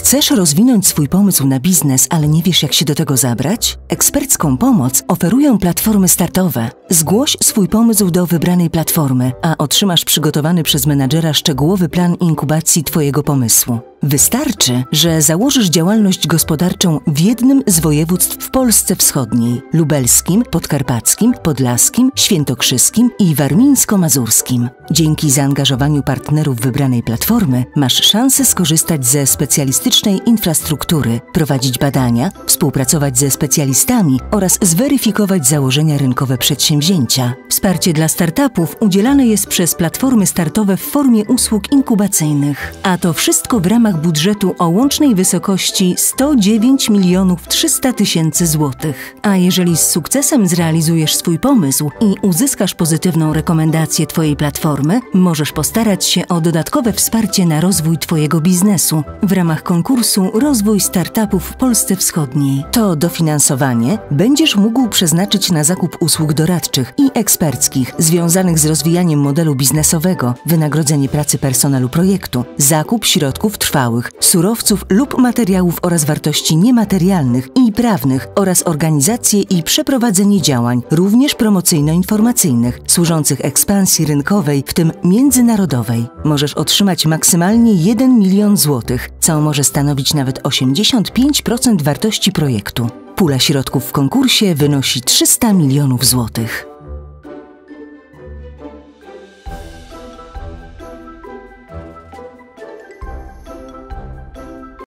Chcesz rozwinąć swój pomysł na biznes, ale nie wiesz, jak się do tego zabrać? Ekspercką pomoc oferują platformy startowe. Zgłoś swój pomysł do wybranej platformy, a otrzymasz przygotowany przez menadżera szczegółowy plan inkubacji Twojego pomysłu. Wystarczy, że założysz działalność gospodarczą w jednym z województw w Polsce Wschodniej lubelskim, podkarpackim, podlaskim, świętokrzyskim i warmińsko-mazurskim. Dzięki zaangażowaniu partnerów wybranej platformy masz szansę skorzystać ze specjalistycznej infrastruktury, prowadzić badania, współpracować ze specjalistami oraz zweryfikować założenia rynkowe przedsięwzięcia. Wsparcie dla startupów udzielane jest przez platformy startowe w formie usług inkubacyjnych, a to wszystko w ramach budżetu o łącznej wysokości 109 milionów 300 tysięcy złotych. A jeżeli z sukcesem zrealizujesz swój pomysł i uzyskasz pozytywną rekomendację Twojej platformy, możesz postarać się o dodatkowe wsparcie na rozwój Twojego biznesu w ramach konkursu Rozwój Startupów w Polsce Wschodniej. To dofinansowanie będziesz mógł przeznaczyć na zakup usług doradczych i eksperckich związanych z rozwijaniem modelu biznesowego, wynagrodzenie pracy personelu projektu, zakup środków trwałych, surowców lub materiałów oraz wartości niematerialnych i prawnych oraz organizację i przeprowadzenie działań, również promocyjno-informacyjnych, służących ekspansji rynkowej, w tym międzynarodowej. Możesz otrzymać maksymalnie 1 milion złotych, co może stanowić nawet 85% wartości projektu. Pula środków w konkursie wynosi 300 milionów złotych.